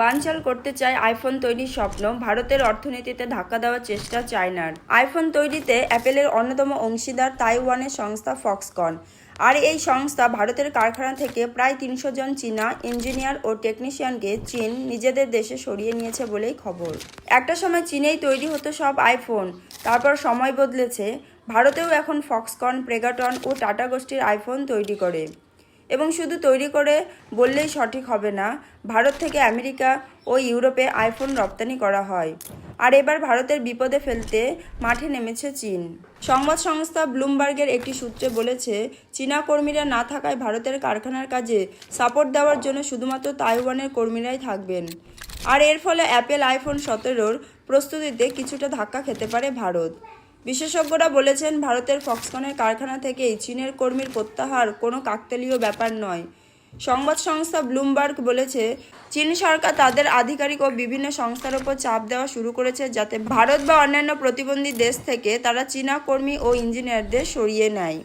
বানচাল করতে চায় আইফোন তৈরির স্বপ্ন। ভারতের অর্থনীতিতে ধাক্কা দেওয়ার চেষ্টা চায়নার। আইফোন তৈরিতে অ্যাপেলের অন্যতম অংশীদার তাইওয়ানের সংস্থা ফক্সকন। আর এই সংস্থা ভারতের কারখানা থেকে প্রায় তিনশো জন চীনা ইঞ্জিনিয়ার ও টেকনিশিয়ানকে চীন নিজেদের দেশে সরিয়ে নিয়েছে বলেই খবর। একটা সময় চীনেই তৈরি হতো সব আইফোন। তারপর সময় বদলেছে। ভারতেও এখন ফক্সকন, প্রেগাটন ও টাটা গোষ্ঠীর আইফোন তৈরি করে। এবং শুধু তৈরি করে বললেই সঠিক হবে না, ভারত থেকে আমেরিকা ও ইউরোপে আইফোন রপ্তানি করা হয়। আর এবার ভারতের বিপদে ফেলতে মাঠে নেমেছে চীন। সংবাদ সংস্থা ব্লুমবার্গের একটি সূত্রে বলেছে, চীনা কর্মীরা না থাকায় ভারতের কারখানার কাজে সাপোর্ট দেওয়ার জন্য শুধুমাত্র তাইওয়ানের কর্মীরাই থাকবেন। আর এর ফলে অ্যাপেল আইফোন সতেরোর প্রস্তুতিতে কিছুটা ধাক্কা খেতে পারে ভারত। বিশেষজ্ঞরা বলেছেন, ভারতের ফক্সকনের কারখানা থেকেই চীনের কর্মীর প্রত্যাহার কোনো কাকতালীয় ব্যাপার নয়। সংবাদ সংস্থা ব্লুমবার্গ বলেছে, চীন সরকার তাদের আধিকারিক ও বিভিন্ন সংস্থার ওপর চাপ দেওয়া শুরু করেছে যাতে ভারত বা অন্যান্য প্রতিবন্ধী দেশ থেকে তারা চীনা কর্মী ও ইঞ্জিনিয়ারদের সরিয়ে নেয়।